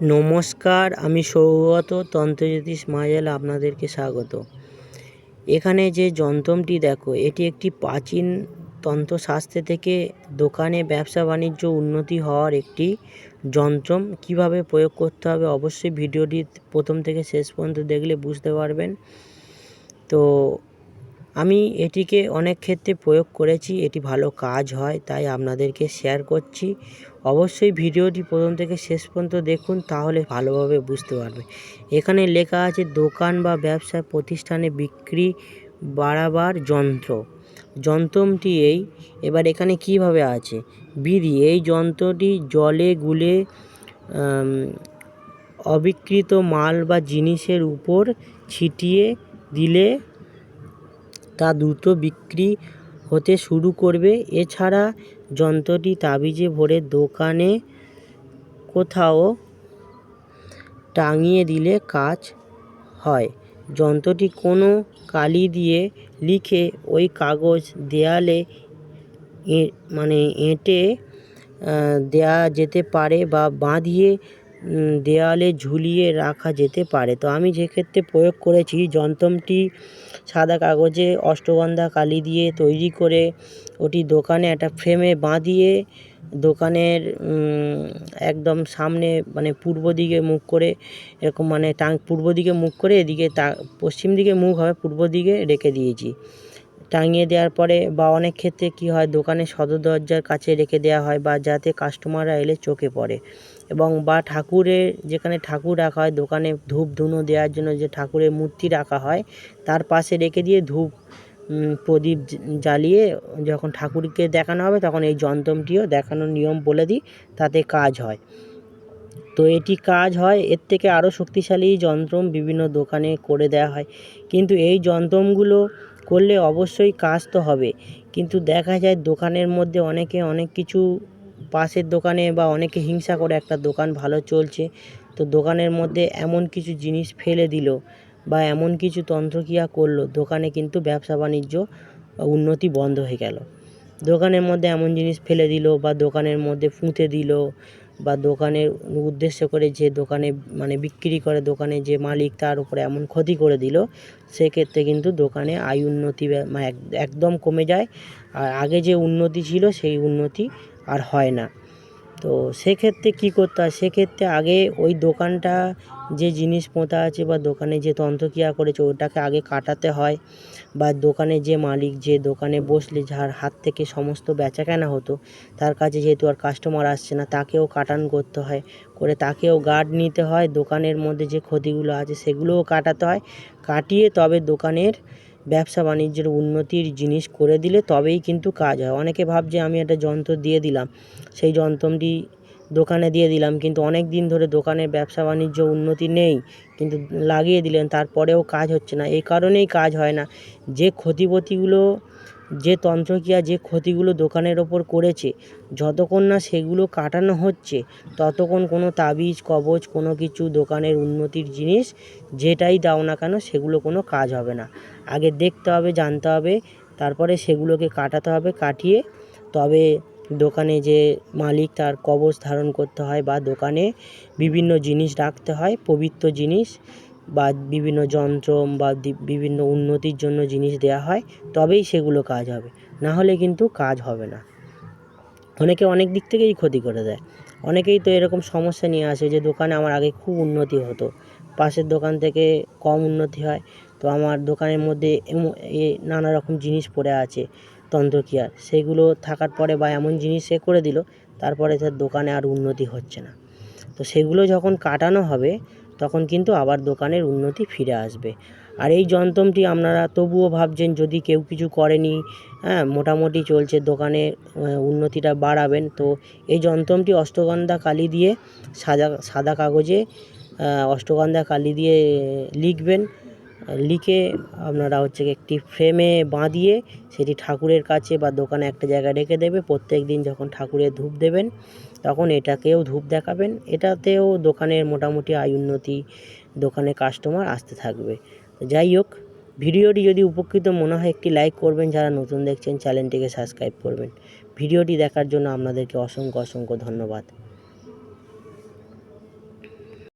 নমস্কার, আমি সৌগত তন্ত্রজ্যোতিষ মায়াজাল আপনাদেরকে স্বাগত। এখানে যে যন্ত্রটি দেখো, এটি একটি প্রাচীন তন্ত্রশাস্ত্র থেকে দোকানে ব্যবসা বাণিজ্য উন্নতি হওয়ার একটি যন্ত্রম। কীভাবে প্রয়োগ করতে হবে অবশ্যই ভিডিওটি প্রথম থেকে শেষ পর্যন্ত দেখলে বুঝতে পারবেন। তো আমি এটিকে অনেক ক্ষেত্রে প্রয়োগ করেছি, এটি ভালো কাজ হয়, তাই আপনাদেরকে শেয়ার করছি। অবশ্যই ভিডিওটি প্রথম থেকে শেষ পর্যন্ত দেখুন, তাহলে ভালোভাবে বুঝতে পারবে এখানে লেখা আছে, দোকান বা ব্যবসা প্রতিষ্ঠানে বিক্রি বাড়াবার যন্ত্র। যন্ত্রটি এই, এবার এখানে কীভাবে আছে? বিধি, এই যন্ত্রটি জলে গুলে অবিকৃত মাল বা জিনিসের উপর ছিটিয়ে দিলে তা দ্রুত বিক্রি হতে শুরু করবে। এছাড়া যন্ত্রটি তাবিজে ভরে দোকানে কোথাও টাঙিয়ে দিলে কাজ হয়। যন্ত্রটি কোনো কালি দিয়ে লিখে ওই কাগজ দেয়ালে মানে এঁটে দেয়া যেতে পারে বা বাঁধিয়ে দেয়ালে ঝুলিয়ে রাখা যেতে পারে। তো আমি যে ক্ষেত্রে প্রয়োগ করেছি যন্ত্রটি সাদা কাগজে অষ্টগন্ধা কালি দিয়ে তৈরি করে ওটি দোকানে একটা ফ্রেমে বাঁধিয়ে দোকানের একদম সামনে মানে পূর্ব দিকে মুখ করে, এরকম মানে টাং, পূর্ব দিকে মুখ করে এদিকে তা, পশ্চিম দিকে মুখ হবে, পূর্ব দিকে রেখে দিয়েছি। টাঙিয়ে দেওয়ার পরে বা অনেক ক্ষেত্রে কী হয় দোকানের সদর দরজার কাছে রেখে দেওয়া হয় বা যাতে কাস্টমাররা এলে চোখে পড়ে। এবং বা ঠাকুরের যেখানে ঠাকুর রাখা হয়, দোকানে ধূপ ধুনো দেওয়ার জন্য যে ঠাকুরের মূর্তি রাখা হয়, তার পাশে রেখে দিয়ে ধূপ প্রদীপ জ্বালিয়ে যখন ঠাকুরকে দেখানো হবে, তখন এই যন্ত্রটিও দেখানোর নিয়ম বলে দিই, তাতে কাজ হয়। তো এটি কাজ হয়, এর থেকে আরও শক্তিশালী যন্ত্রম বিভিন্ন দোকানে করে দেওয়া হয়। কিন্তু এই যন্ত্রমগুলো করলে অবশ্যই কাজ তো হবে। কিন্তু দেখা যায় দোকানের মধ্যে অনেকে অনেক কিছু পাশের দোকানে বা অনেকে হিংসা করে একটা দোকান ভালো চলছে, তো দোকানের মধ্যে এমন কিছু জিনিস ফেলে দিল বা এমন কিছু তন্ত্রক্রিয়া করল, দোকানে কিন্তু ব্যবসা বাণিজ্য উন্নতি বন্ধ হয়ে গেল। দোকানের মধ্যে এমন জিনিস ফেলে দিল বা দোকানের মধ্যে ফুঁতে দিল বা দোকানের উদ্দেশ্য করে যে দোকানে মানে বিক্রি করে দোকানে যে মালিক তার উপরে এমন ক্ষতি করে দিল, সেক্ষেত্রে কিন্তু দোকানে আয় উন্নতি মানে একদম কমে যায়। আর আগে যে উন্নতি ছিল, সেই উন্নতি আর হয় না। তো সেক্ষেত্রে কী করতে হয়? সেক্ষেত্রে আগে ওই দোকানটা যে জিনিস পোঁতা আছে বা দোকানে যে তন্ত্রক্রিয়া করেছে, ওটাকে আগে কাটাতে হয় বা দোকানে যে মালিক যে দোকানে বসলে যার হাত থেকে সমস্ত বেচা কেনা হতো, তার কাছে যেহেতু আর কাস্টমার আসছে না, তাকেও কাটান করতে হয়। করে তাকেও গার্ড নিতে হয়, দোকানের মধ্যে যে ক্ষতিগুলো আছে সেগুলোও কাটাতে হয়। কাটিয়ে তবে দোকানের ব্যবসা বাণিজ্যের উন্নতির জিনিস করে দিলে তবেই কিন্তু কাজ হয়। অনেকে ভাবছে আমি একটা যন্ত্র দিয়ে দিলাম। সেই যন্ত্রটি দোকানে দিয়ে দিলাম কিন্তু অনেক দিন ধরে দোকানের ব্যবসা বাণিজ্য উন্নতি নেই কিন্তু লাগিয়ে দিলেন, তারপরেও কাজ হচ্ছে না। এই কারণেই কাজ হয় না। যে ক্ষতিপতিগুলো যে তন্ত্রক্রিয়া যে ক্ষতিগুলো দোকানের ওপর করেছে, যতক্ষণ না সেগুলো কাটানো হচ্ছে, ততক্ষণ কোনো তাবিজ, কবচ, কোনো কিছু দোকানের উন্নতির জিনিস যেটাই দাও না কেন সেগুলো কোনো কাজ হবে না। আগে দেখতে হবে, জানতে হবে, তারপরে সেগুলোকে কাটাতে হবে, কাটিয়ে তবে দোকানে যে মালিক তার কবচ ধারণ করতে হয় বা দোকানে বিভিন্ন জিনিস রাখতে হয়, পবিত্র জিনিস বা বিভিন্ন যন্ত্র বা বিভিন্ন উন্নতির জন্য জিনিস দেওয়া হয়, তবেই সেগুলো কাজ হবে। না হলে কিন্তু কাজ হবে না। অনেকে অনেক দিক থেকেই ক্ষতি করে দেয়। অনেকেই তো এরকম সমস্যা নিয়ে আসে যে দোকানে আমার আগে খুব উন্নতি হতো। পাশের দোকান থেকে কম উন্নতি হয়। তো আমার দোকানের মধ্যে নানা রকম জিনিস পড়ে আছে তন্ত্রক্রিয়ার সেগুলো থাকার পরে বা এমন জিনিস সে করে দিল, তারপরে তার দোকানে আর উন্নতি হচ্ছে না। তো সেগুলো যখন কাটানো হবে তখন কিন্তু আবার দোকানের উন্নতি ফিরে আসবে। আর এই যন্ত্রটি আপনারা তবুও ভাবছেন যদি কেউ কিছু করেনি হ্যাঁ মোটামুটি চলছে দোকানে উন্নতিটা বাড়াবেন, তো এই যন্ত্রটি অষ্টগন্ধা কালি দিয়ে সাদা সাদা কাগজে অষ্টগন্ধা কালি দিয়ে লিখবেন। লিখে আপনারা হচ্ছে একটি ফ্রেমে বাঁধিয়ে সেটি ঠাকুরের কাছে বা দোকানে একটা জায়গায় রেখে দেবে। প্রত্যেক দিন যখন ঠাকুরের ধূপ দেবেন, তখন এটাকেও ধূপ দেখাবেন। এটাতেও দোকানের মোটামুটি আয় উন্নতি দোকানে কাস্টমার আসতে থাকবে। যাই হোক, ভিডিওটি যদি উপকৃত মনে হয় একটি লাইক করবেন, যারা নতুন দেখছেন চ্যানেলটিকে সাবস্ক্রাইব করবেন। ভিডিওটি দেখার জন্য আপনাদেরকে অসংখ্য অসংখ্য ধন্যবাদ।